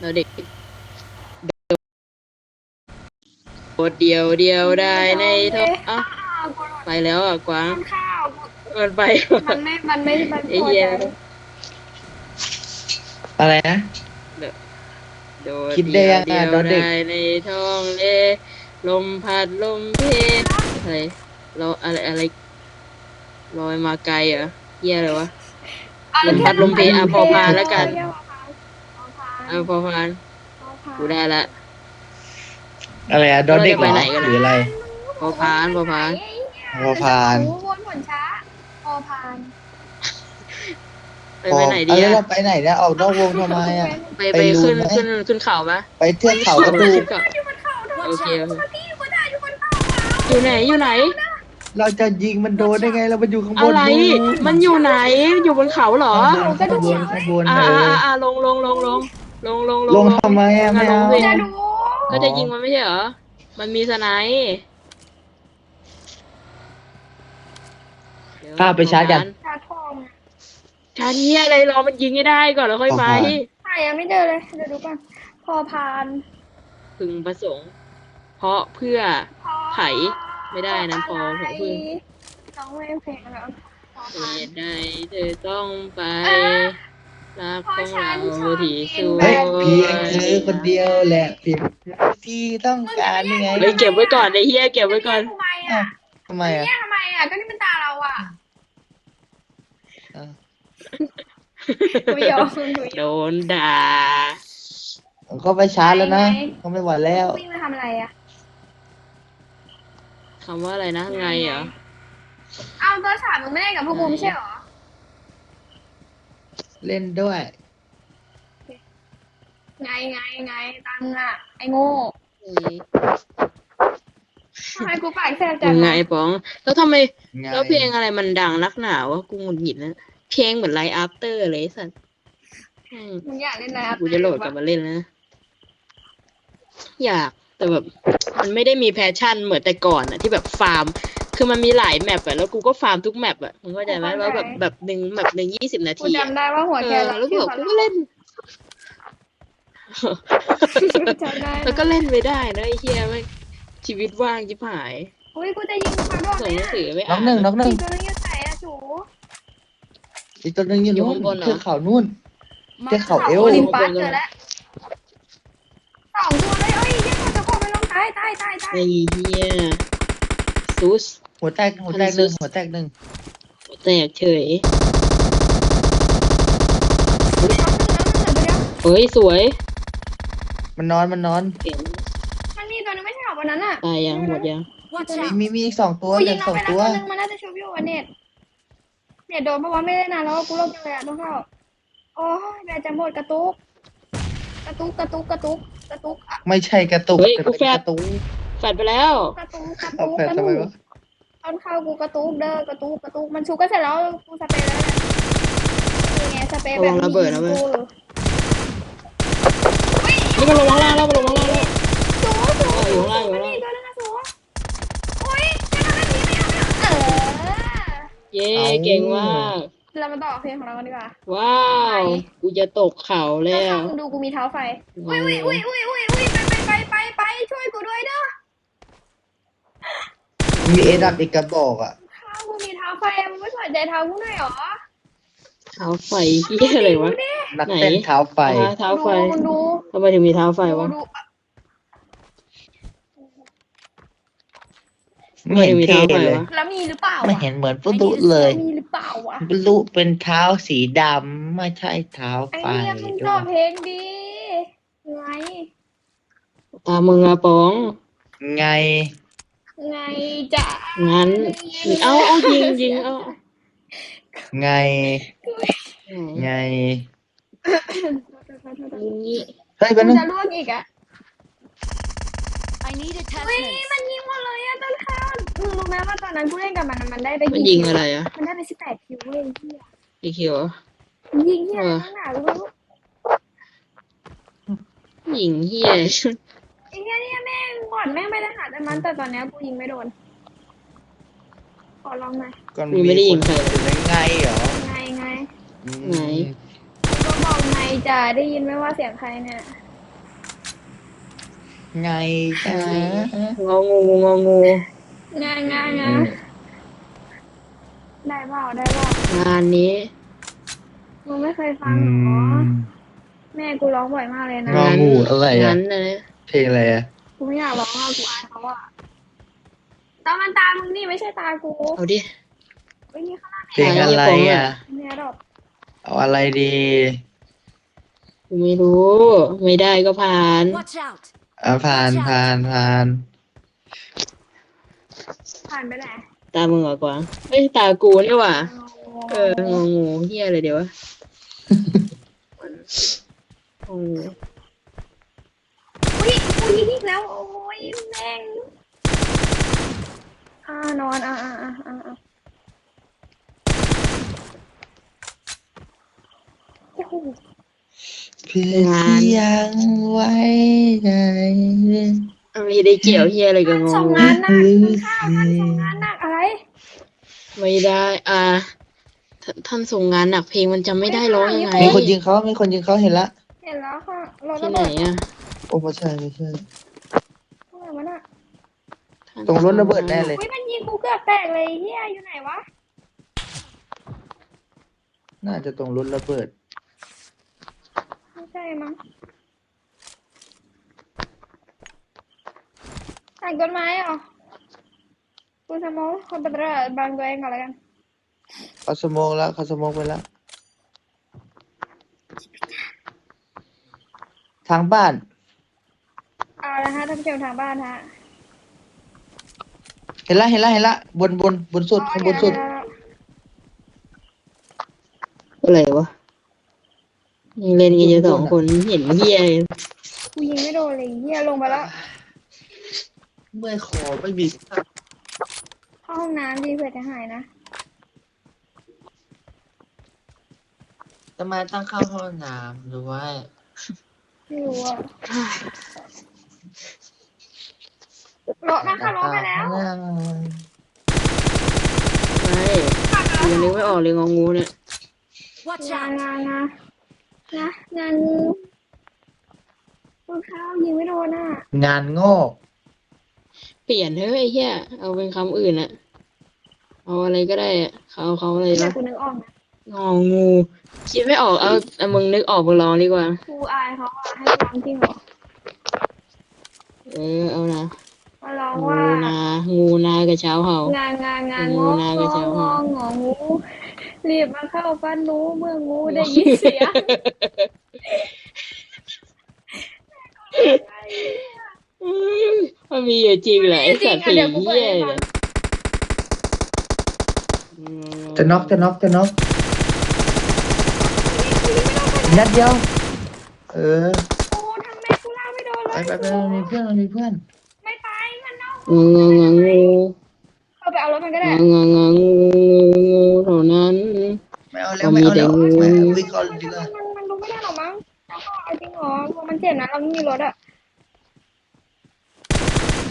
เราเด็กโดดเดียวเดียวได้ในท้องเอ้าข้าวกูหมดไปแล้วอะกวางข้าวกูมันไปมันไม่ มันไม่ มันไอ้พอเหี้ยใจอะไรนะโดดคิดได้เดียวยังไงเดียวตอนเด็กได้ในท้องเลลมพัดลมเพอะไรเราอะไรอะไรลอยมาไกลเหรอเหี้ยอะไรวะอะลมพัดลมเพอะพอพานแล้วกันพ เอาพอพานพอพานกูได้ละ อะไรอะดอเด็กเหรเราอจะไปไหนกันหรืออะไร พอพานพอพานพอพาน โอ้วนผลช้าพอพานไปไปไหนดีเอาแล้วอะเราไปไหนเนี่ยออกนอกวงทำไมอะไปไปไปรูขึ้นไหมขึ้นขึ้นเขาปะไปเทือกเขากระดูกขึ้นเขาอยู่บนเขาโดนโอเคโอเค พี่กูได้อยู่บนเขาอยู่ไหนอยู่ไหน เราจะยิงมันโดนได้ไง เราไปอยู่ข้างบนอะไร มันอยู่ไหน อยู่บนเขาเหรอ ข้างบนข้างบนอ่าเอออ่าอ่าลงลงลงลง ลงลงลงทำไมอะไม่เอาลงสิจะดูก็จะยิงมันไม่ใช่เหรอ มันมีสไนป์เดี๋ยวข้าไปชาร์จกัน ชาทองชาร์จเนี้ยอะไรรอมันยิงให้ได้ก่อนแล้วค่อยไปพอพานใช่ยังไม่เจอเลย เดี๋ยวดูก่อนพอพานพึงประสงค์ เพราะเพื่อ พอไถไม่ได้นะพอผมเพิ่งน้องไม่เพลงแล้วพอเหพานตุใดเธอต้องไปอะ รักของเราที่สวเฮ้ยยเพียงเธอคนเดียวแหละเพียงที่ต้องการยังไงเฮ้ยเก็บไว้ก่อนไอ้เฮียเก็บไว้ก่อนทำไมอะทำไมอะเนี่ยทำไมอะก็นี่เป็นตาเราอะอะกูยอมกูยโดอมนด่าผมก็ไปชาร์จแล้วนะไงก็ไม่ไหวแล้ววิ่งมาทำอะไรอะคำว่าอะไรนะไงเหรอเอาตัวฉาบมึงไม่ได้กับพวกกูไม่ใช่เหรอ เล่นด้วย ไงไงไงตังอะ ไอ้โง่ทำไมกูปากแสบจัยังงไงวะป๋อง แล้วทำไม ไงแล้วเพลงอะไรมันดังนักหนาวะกูหงุดหงิดนะเพลงเหมือนไลฟ์อัพเตอร์เลยไอ้สัตว์อืมมึงอยากเล่นอะไรอะกูจะโหลดกลับมาเล่นนะ อยากแต่แบบ มันไม่ได้มีแพชชั่นเหมือนแต่ก่อนอะที่แบบฟาร์ม คือมันมีหลายแมปอะแล้วกูก็ฟาร์มทุกแมปอะมึงเข้าใจไหมว่าแบบแบบหนึ่งแมปหนึ่งยี่สิบนากูทีอะจำได้ว่าหัวเอแกอเราแล้วกูชื่อแบบพันกูก็เล่นจำได้แล้วก็เล่นไม่ได้นะไอ้เฮียไม่งชีวิตว่างจิบหายอุ้ยกูจะยิงเขาด้วยส่งหนังสือไม่น้อ่าองหนึ่งนน้องหนึ่ยิงงตัวนี้อยู่ไหนอะจูอีกตัวหนึงอยู่อยู่นู่นข้างบนเหรอเทือกเขานู่นเทือกเขาเอวโอลิมปัสเจอแล้วสองตัวเลยเอ้ยยังจะโคไปลงตายตายตายตายไอ้เฮีย ซูส หัวแตกหัวแตกหนึ่งหัวแตกหนึ่งแตกเฉยน้องหนึ่งน้องหนึ่งเหลือตัวเดียวเฮ้ยสวยมันนอนมันนอนเก่งมันมีตัวนึงไม่ใช่เหรอวันนั้นอะตายยังหมดยังมีมีมีอีกสองตัวกูเหลืยิองสเอาองไปแล้วตัตัววนึงมันน่าจะชูวิวอันเน็ตเน็ตโดนเพราะว่าไม่ได้นานแล้วกูลบจังเลยอะต้องเข้าโอ้ยแบตจะหมดกระตุกกระตุกกระตุกกระตุกกระตุกอะไม่ใช่กระตุกเฮ้ยแต่กูเป็นแฟกดระตุกแฟดไปแล้ว กระตุกกระเอาตุกแฟดกระทำตุไมกวะตอนเข้ากูกระตุกเด้อกระตุกกระตุกมันชูก็เสร็จแล้วกูสเปรย์แล้วนะนี่ไงสเปรย์แบบระวังระเบิดนะเว้ยกูนี่มันลงข้างล่างแล้วมันลงข้างล่างแล้ว สูสูเอออยู่ข้างล่างอยู่มันข้างล่าง นี่ตัวนึงอะสูโอ้ยจะทำแบบนี้ไม่เอาไม่เอาเออเย้เก่งมากเรามาต่อเพลงของเรากันดีกว่า ว้าวกูจะตกเขาแล้วมึงดูกูมีเท้าไฟอุ้ยอุ้ยอุ้ยอุ้ยอุ้ยอุ้ยไปไปไปไปไปช่วยกูด้วยเด้อ มีเอดับอีกกระบอกอะเท้ากูมีเท้าไฟมึงไม่สนใจเท้ากูหน่อยหรอเท้าไฟเฮียอะไรวะ นักเต้นไหนเท้าไฟเท้าไฟทำไมถึงมีเท้าไฟวะไม่เห็นมีเท้าไฟเลยวะแล้วมีหรือเปล่าไม่เห็นเหมือนปุตุเลยมีหรือเปล่าวะปุตุเป็นเท้าสีดำไม่ใช่เท้าไอ้ไฟเนี่ยมึงด้ต่อวยเพลงดีไงตามึงอะป๋อง ไง ไงจะงั้น เอาเอายิงยิงเอาไง ไง นี่เฮ้ยกูเป็นงจะล่วงอีกอะ I need เฮ้ย attachments. มันยิงหมดเลยอะต้นข้าวมึงรู้ไหมว่าตอนนั้นกูเล่นกับมันอะมันได้ไปมันกี่ยิงคิวอะไรอะมันได้ไปสิบแปดคิวเว้ยเหี้ยอีคิวเหรอมันยิงเหี้ยเออตั้งหนารู้ยิงเฮียไอ้เหี้ยเนี่ยแม่งก่ อนแม่งไปทหารแต่มันแต่ตอนเนี้ยกูยิงไม่โดน ขอลองหน่อยก่อนมีไม่ได้ยิงใครคนอื่นไงเหรอไงไงอืมไหน ก็บอกไงจะได้ยินไหมว่าเสียงใครเนี่ย ไงจ้างองูงองูงานงานงาอืนมได้เปล่าได้เปล่างานนี้ มึงไม่เคยฟัอืงเหรอ ม แม่กูร้องบ่อยมากเลยนะ งองูอะไรอะงั้นนะเพลงอะไรอะ กูไม่อยากร้องอะกูอายเขาอะตามันตามึงนี่ไม่ใช่ตากูเอาดิเฮ้ยนี่ข้างหน้าเพลงอะไรอะเนี่ยดอกเอาอะไรดีกูไม่รู้ ไม่ได้ก็ผ่าน Watch out! อะผ่านผ่านผ่านผ่านไปไหนตามึงเหรอกวางเอ้ยตากูนี่หว่าเอององูเฮียอะไรเดี๋ยววะงองูอุ้ ยิงอีกแล้ว โอ้ยแม่งอ่านอนอ่าอ่าอ่าอ่าโอ้โหเพื่อที่ยังไว้ใจไม่ได้เกี่ยวเฮียอะไรกับงส่งงานหนักมึงข้าวท่านส่งงานหนักอะไร ไม่ได้ อ่า ท่านส่งงานหนักเพลงมันจำไม่ได้ร้องยังไงมีคนยิงเขามีคนยิงเขาเห็นละ เห็นแล้วค่ะรถที่ไหนเบิด อะ โอ้ไม่ใช่ไม่ใช่ ตรงไหนวะน่ะท่านตรงรถระเบิดแน่เลยอุ้ยมันยิงกูเกือบแตกเลยเฮียอยู่ไหนวะน่าจะตรงรถระเบิด ไม่ใช่มั้งตัดต้นไม้เหรอกูสมองคนเป็นระบางตัวเองก่อนแล้วกันเขาสโมองแล้วเขาสโมองไปแล้ว ทางบ้านเอาละฮะท่านผู้ชมทางบ้านฮะเห็นละเห็นละเห็นละบนบนบนสุดข้างบนสุดอะไรวะยังเล่นกันอยู่สองคนเห็นเฮียเลยกูยิงไม่โดนเลยเฮียลงไปแล้วเมื่อยคอไม่มีเข้าห้องน้ำดีเผื่อจะหายนะทำไมต้องเข้าห้องน้ำด้วยไม่รู้อะ รถนะคะรถไปแล้วไม่ยังนึกไม่ออกเลยงองูเนี่ย Watch งาน out! งานงานนะงานงูต้นข้าวยิงไม่โดนอะงานงอกเปลี่ยนเถอะไอ้เหี้ยเอาเป็นคำอื่นอะเอาอะไรก็ได้อะเขาเอาเขาอะไรแต่วะกูนึกออกนะงองู คิดไม่ออกเอาเอามึงนึกออกมึงลองดีกว่ากูอายเขาอะให้ร้องจริงเหรอ เออเอานะ มาร้องงูว่านา งูนากับเช้าเห่า งานงานงานงูงอนางก็อจะงเอาององูรีบมาเข้าฟันหนูเมื่องูได้ยินเสียงอืมมันมีอยู่จริงเหรอไอสัตว์ผีเดี๋ยวกูเปิดเหี้ยให้ฟัเนี่งยจะน็อกจะน็อกจะน็อกนัดเดียว เออ โอ้ทำไมกูเล่าไม่โดนเลไปยไปไปมันมีเพื่อนมันมีเพื่อนไม่ไป มันนอกงูงูงูงูเอาไปเอารถมันก็ได้งูงูงูงูเท่านั้น ไม่เอาแล้วไม่เอาแล้วมีแต่งูไม่เอาวิ่งก่อนดีกว่ามันมันดูไม่ได้หรอกมั้งแล้วก็เอาจริงเหรอมันเจ็บนะเราไม่มีรถอะ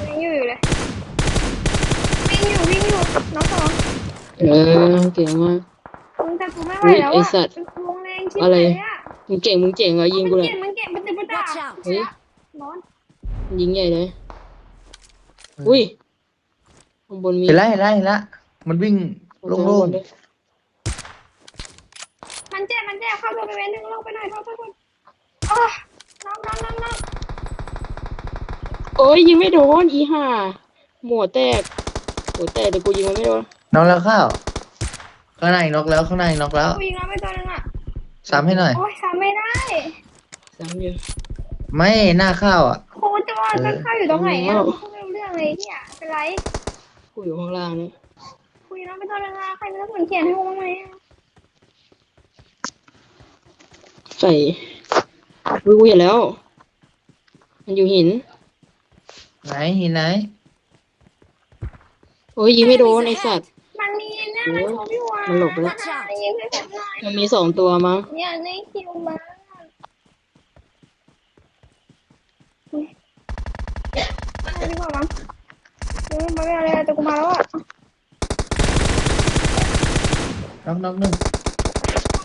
วิ่งอยู่อยู่เลยวิ่งอยู่วิ่งอยู่น้องสองเออเก่งมากมึงแต่กูไม่ไหวแล้วอุ๊ยไอ้อะสัตว์วงแรงชิบอะไรเลยอะมึงเก่งมึงเจ๋งเหรอยิงกูมันเลยเก่งมันเก่งมันติดมันด่า Watch out! เฮ้ยร้อนยิงใหญ่เลย อุ้ยข้างบนมีเห็นแล้วเห็นแล้วเห็นแล้วมันวิ่งโล่งมันเจ็บมันเจ็บเข้าตัวไปเว้นหนึ่งลงไปหน่อยโทษโทษโทษอ๋อน้องน้องน้องน้องโอ้ยยิงไม่โดนอีห่าหมวแตกหัวแตกแต่กูยิงมันไม่โดนๆน็อกแล้วข้าวข้างในน็อกแล้วข้างในน็อกแล้วกูยิงแล้วไปตัวหนึงอะซ้ำให้หน่อย โอ้ยทำไม่ได้สามอยู่ไม่หน้าข้าวอะโคจรมันเข้าอยู่ตรงไหนอะกูไม่รู้ เรื่องเลยเนี่ยเป็นไรกูอยู่ข้างล่างนี่คุยน้องไปตัวหนึงอะใครไม่ต้องสนเขียนให้กูบ้างไหมอะใส่กูกูเห็นแล้ว มันอยู่หิน ไหนหินไหนโอ้ยยิงไม่โดนไอสัตว์ มันมีเนี่ยมันชมอยู่อะมันหลบไปแล้วมันยิงให้ผมหน่อยมันมีสองตัวมั้งเนี่ยในคิวมาอุ๊ยเอาดีกว่ามั้งเดี๋ยวมันไม่อะไรแต่กูมาแล้วอะน็อกน็อกหนึ่ง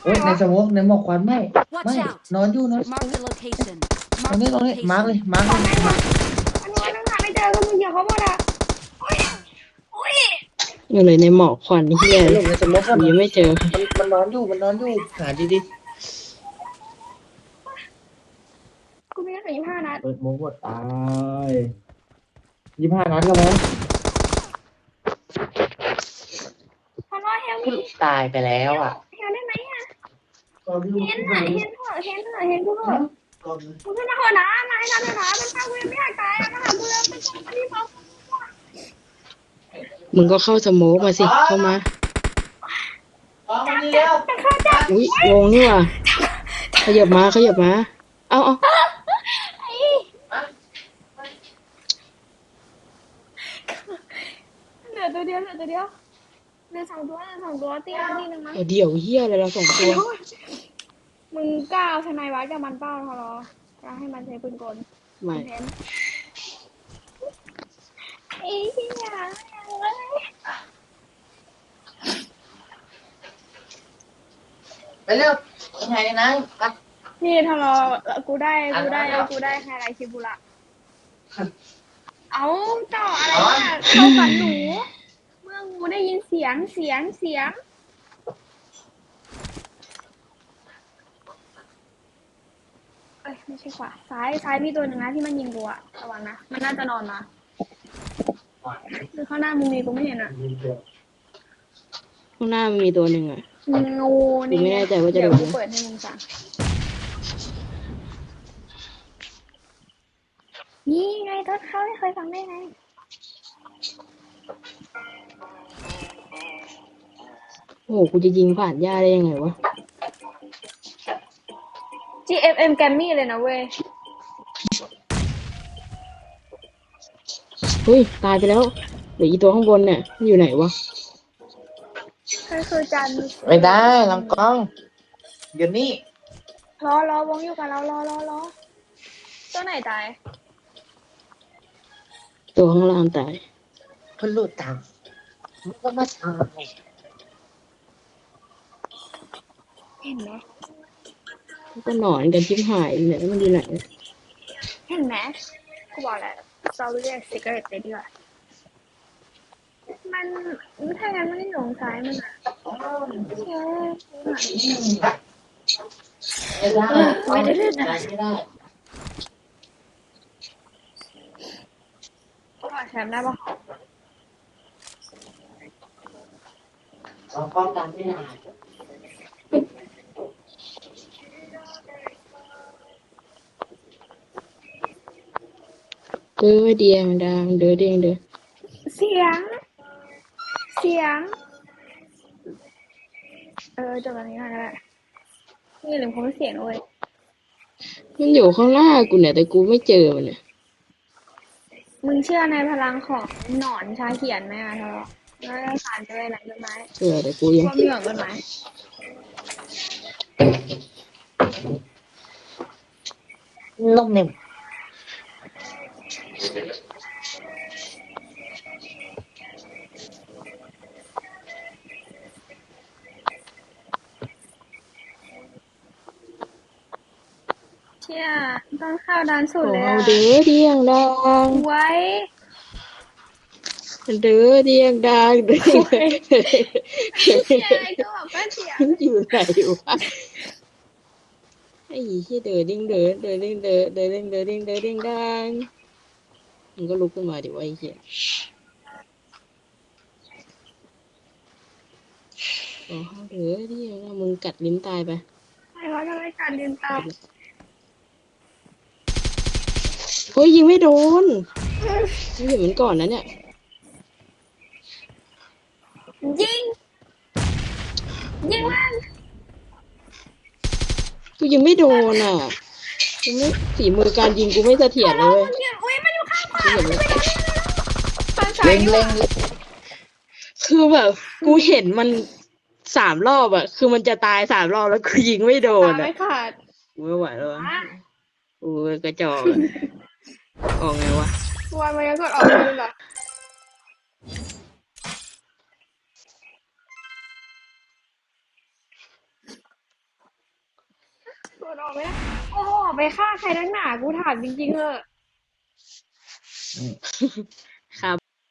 เฮ้ยในสมองในหมอกควันไม่ ไม่ นอนอยู่นอน Mark the location. ตรงนี้ตรงนี้มาร์กเลยมาร์กเลยแม่งก่อนมันวันนึงหาไม่เจอก็มึงเหยียบเขาหมดอะโอ้ยโอ้ยอยู่เลยในหมอกควันเฮียหลบในสมมติว่าผมยังไม่เจอ มันนอนอยู่มันนอนอยู่หาดีกูมีแค่ยี่ห้านัดๆเปิดโมหมดตาย ยี่ห้านัดก็ไหมพอรอเฮลมีตายไปแล้วอะเฮลได้ไหมอะเห็นอะเห็นเถอะเห็นเถอะเห็นกูเถอะกูขึ้นมาเถอะนะมาให้ทำเลยนะเป็นข้าวกูยังไม่อยากตายอะมาหากูแล้วเป็นคนที่บอกมึงก็เข้าสโมกมาสิ เข้ามาเป็นข้าวจ้าอุ้ยวงนี่ว่ะขยับมาขยับมา เอาเอา เหลื อตัวเดียวเหลือตัวเดียวเหลือสองตัวเหลือสองตัวตีนตีหนึ่งมั้งเอาเดี๋ยวเฮียอะไรเราสองตัวมึงกล้าเอาทนายวัดกับมันเป้าทอรอกล้าให้มันใช้ปืนกลไม่เพนไอ้เหี้ยเอ้ยไปเร็วยังไงนะพักนี่ทอรอกูได้กูได้กูได้ไฮไลท์คิบุระเอาต่ออะไรเนี่ยเข้าฝันหนูเมื่องู ได้ยินเสียงเสียงเสียง เอ้ยไม่ใช่ขวาซ้ายซ้ายมีตัวหนึ่งนะที่มันยิงกูอะระวังนะ มันน่าจะนอนมาหรือข้างหน้ามึงมีกูไม่เห็นอะข้างหน้ามันมีตัวหนึ่งอะ งูนี่กูไม่แน่ใจว่าจะโดน เดี๋ยวกูเปิดให้มึงฟังนี่ไงต้นเขาไม่เคยฟังได้ไง โอ้โหกูจะยิงผ่านหญ้าได้ยังไงวะ GFM แกมมี่เลยนะเว้ย เฮ้ย ตายไปแล้วเหลืออีตัวข้างบนเนี่ยมันอยู่ไหนวะคือคือจันไม่ได้ลองกล้อง เดี๋ยวนี้รอรอวงอยู่กับเรารอรอรอตัวไหนตายตัวข้างล่างตาย เพิ่นหลุดตังมันก็มาตาย เห็นไหมก็หนอนกันชิบหายเนี่ยแล้วมันอยู่ไหนเห็นไหมกูบอกแล้วเราเรียกซิกเกอร์เตดีกว่ามันถ้างั้นมันไม่หลงซ้ายมันอะเออไม่ได้ไม่ได้เล่นนะไม่ได้ขอแชมป์ได้ปะลองกล้องตามไม่ได้ เด้อเดียงดังเด้อเดียงเด้อเสียง เสียง เออจบตรงนี้ก่อนก็ได้นี่ลืมความเสียงนะเว้ยมันอยู่ข้างหน้ากูเนี่ยแต่กูไม่เจอมันเนี่ยมึงเชื่อในพลังของหนอนชาเขียนไหมอะเธอแล้วจะผ่านไปไหนต้นไม้เจอแต่กูยังว่ามีเหมือนต้นไม้นมเน็ม เชื่อต้องเข้าด้านสุดเลยเอาอะเด้อเดียงดังไว้ เด้อเดียงดังเด้อเชื่อไอ้ก็บอกก็เสียงมันอยู่ไหนวะไอ้ที่เด้อดิ้งเด้อเด้อดิ้งเด้อเด้อดิ้งเด้อดิ้งเด้อดิ้งดัง มึงก็ลุกขึ้นมาดิวะไอ้เหี้ยโอ้เด้อเดียงดังมึงกัดลิ้นตายไปไอ้เขาจะไม่การเรียนตามเฮ้ยยิงไม่โดนไม่เห็นมันก่อนนะเนี่ย ยิง ยิงมันกูยิงไม่โดนอะกูไม่ฝีมือการยิงกูไม่เสถียรเลย เว้ยมันยิงอุ้ยมันอยู่ข้างขวากูเห็นแล้วตอนสายเล็งอยู่เล็งคือแบบ กูเห็นมันสามรอบอะคือมันจะตายสามรอบแล้วกูยิงไม่โดนตาอะไม่ขาดกูไม่ไหวแล้วอะอะกูกระจอกอะออกไงวะวันมันยังกดออกเลยเหรอกดออกไหมโอ้โหไปฆ่าใครนักหนากูถามจริงๆเถอะ อืม